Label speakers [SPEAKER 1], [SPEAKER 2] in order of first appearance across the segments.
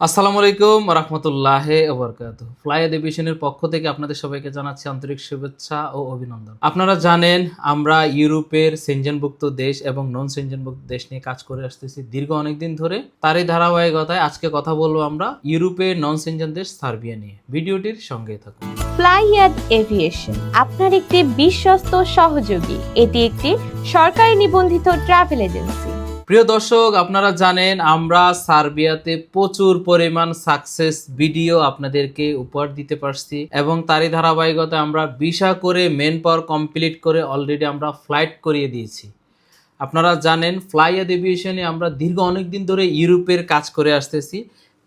[SPEAKER 1] আসসালামু আলাইকুম রহমতুল্লাহ ওবরকাত ফ্লাই এডিভিশনের পক্ষ থেকে আপনাদের সবাইকে জানাচ্ছি আন্তরিক শুভেচ্ছা ও অভিনন্দন। আপনারা জানেন, আমরা ইউরোপের সেনজেনভুক্ত দেশ এবং নন সেনজেনভুক্ত দেশ নিয়ে কাজ করে আসতেছি দীর্ঘ অনেকদিন ধরে। তারই ধারাবাহিকতায় আজকে কথা বলব আমরা ইউরোপের নন সেনজেন দেশ সার্বিয়া নিয়ে। ভিডিওটির সঙ্গে থাকুন।
[SPEAKER 2] ফ্লাইয়াদ এভিয়েশন আপনার একটি বিশ্বস্ত সহযোগী। এটি একটি সরকারি নিবন্ধিত ট্রাভেল এজেন্সি
[SPEAKER 1] প্রিয় দর্শক, আপনারা জানেন আমরা সার্বিয়াতে প্রচুর পরিমাণ সাকসেস ভিডিও আপনাদেরকে উপহার দিতে পারছি এবং তারই ধারাবাহিকতা আমরা ভিসা করে মেন পাওয়ার কমপ্লিট করে অলরেডি আমরা ফ্লাইট করিয়ে দিয়েছি। আপনারা জানেন ফ্লাই এভিয়েশনে আমরা দীর্ঘ অনেক দিন ধরে ইউরোপের কাজ করে আসতেছি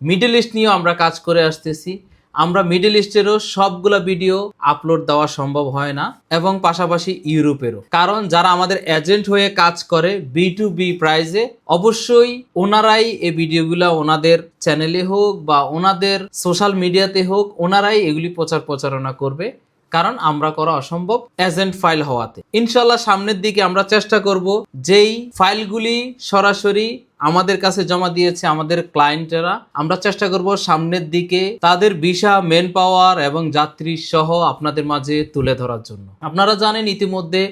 [SPEAKER 1] মিডল ইস্ট নিয়েও আমরা কাজ করে আসতেছি। আমরা মিডিল ইস্টেরও সবগুলো ভিডিও আপলোড দেওয়া সম্ভব হয় না এবং পাশাপাশি ইউরোপেরও কারণ যারা আমাদের এজেন্ট হয়ে কাজ করে বি টু বি প্রাইজে অবশ্যই ওনারাই এই ভিডিওগুলো ওনাদের চ্যানেলে হোক বা ওনাদের সোশ্যাল মিডিয়াতে হোক, ওনারাই এগুলি প্রচার প্রচারণা করবে। কারণ আমরা করা অসম্ভব এজেন্ট ফাইল হওয়াতে। ইনশাল্লাহ সামনের দিকে আমরা চেষ্টা করব যেই ফাইলগুলি সরাসরি আমাদের কাছে জমা দিয়েছে আমাদের ক্লায়েন্টেরা আমরা চেষ্টা করব সামনের দিকে তাদের ভিসা মেন পাওয়ার এবং যাত্রী সহ আপনাদের মাঝে তুলে ধরার জন্য। আপনারা জানেন ইতিমধ্যে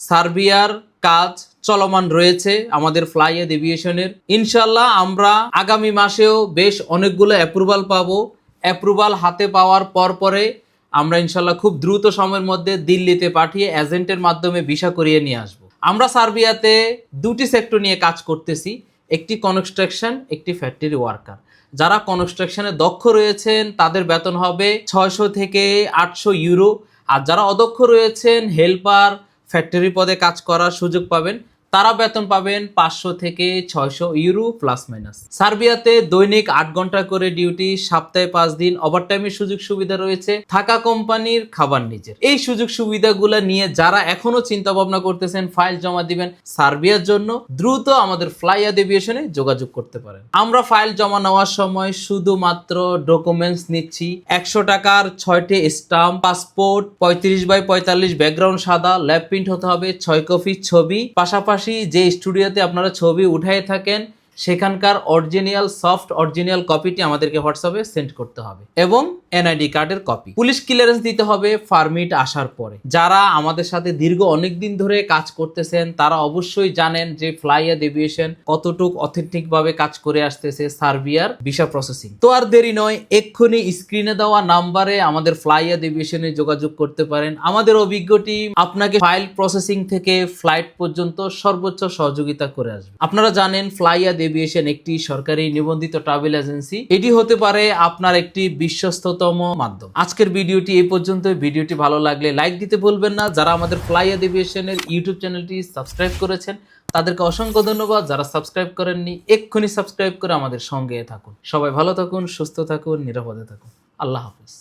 [SPEAKER 1] সার্বিয়ার কাজ চলমান রয়েছে আমাদের ফ্লাইয়েড এভিয়েশনের ইনশাল্লাহ আমরা আগামী মাসেও বেশ অনেকগুলো অ্যাপ্রুভাল পাবো। অ্যাপ্রুভাল হাতে পাওয়ার পর পরে আমরা ইনশাল্লাহ খুব দ্রুত সময়ের মধ্যে দিল্লিতে পাঠিয়ে এজেন্টের মাধ্যমে ভিসা করিয়ে নিয়ে আসব। আমরা সার্বিয়াতে দুটি সেক্টর নিয়ে কাজ করতেছি, একটি কনস্ট্রাকশন একটি ফ্যাক্টরি ওয়ার্কার যারা কনস্ট্রাকশনে দক্ষ রয়েছেন, তাদের বেতন হবে ছয়শো থেকে আটশো ইউরো আর যারা অদক্ষ রয়েছেন হেল্পার ফ্যাক্টরি পদে কাজ করার সুযোগ পাবেন তারা বেতন পাবেন পাঁচশো থেকে ছয়শো ইউরো প্লাস মাইনাস সার্বিয়াতে দৈনিক আট ঘণ্টা করে ডিউটি সপ্তাহে পাঁচ দিন ওভারটাইমের সুযোগ সুবিধা রয়েছে, থাকা কোম্পানির খাবার নিজের। এই সুযোগ সুবিধাগুলো নিয়ে যারা এখনও চিন্তা ভাবনা করতেছেন ফাইল জমা দিবেন, সার্বিয়ার জন্য দ্রুত আমাদের ফ্লাই এভিয়েশনে যোগাযোগ করতে পারেন। আমরা ফাইল জমা নেওয়ার সময় শুধুমাত্র ডকুমেন্টস নিচ্ছি, একশো টাকার ছয়টি স্টাম্প পাসপোর্ট পঁয়ত্রিশ বাই পঁয়তাল্লিশ ব্যাকগ্রাউন্ড সাদা ল্যাব প্রিন্ট হতে হবে, ছয় কপি ছবি, পাশাপাশি যে স্টুডিওতে আপনারা ছবি উঠাই থাকেন, সেখানকার অরিজিনাল সফট অরিজিনাল কপিটি আমাদেরকে হোয়াটসঅ্যাপে সেন্ড করতে হবে। এবং এনআইডি কার্ডের কপি পুলিশ ক্লিয়ারেন্স দিতে হবে পারমিট আসার পরে। যারা আমাদের সাথে দীর্ঘ অনেক দিন ধরে কাজ করতেছেন, তারা অবশ্যই জানেন যে ফ্লাইয়াদ এভিয়েশন কতটুক অথেন্টিক ভাবে কাজ করে আসতেছে সার্বিয়ার ভিসা প্রসেসিং তো আর দেরি নয়, এক্ষুনি স্ক্রিনে দেওয়া নাম্বারে আমাদের ফ্লাইয়াদ এভিয়েশনে যোগাযোগ করতে পারেন। আমাদের অভিজ্ঞ টিম আপনাকে ফাইল প্রসেসিং থেকে ফ্লাইট পর্যন্ত সর্বোচ্চ সহযোগিতা করে আসবে। আপনারা জানেন ফ্লাইয়াদ এভিয়েশন একটি সরকারি নিবন্ধিত ট্রাভেল এজেন্সি এটি হতে পারে আপনার একটি বিশ্বস্ততম মাধ্যম। আজকের ভিডিওটি এই পর্যন্ত ভিডিওটি ভালো লাগলে লাইক দিতে ভুলবেন না। যারা আমাদের ফ্লাই এডিভিয়েশনের ইউটিউব চ্যানেলটি সাবস্ক্রাইব করেছেন, তাদেরকে অসংখ্য ধন্যবাদ। যারা সাবস্ক্রাইব করেননি, এক্ষুনি সাবস্ক্রাইব করে আমাদের সঙ্গে থাকুন। সবাই ভালো থাকুন, সুস্থ থাকুন, নিরাপদে থাকুন। আল্লাহ হাফিজ।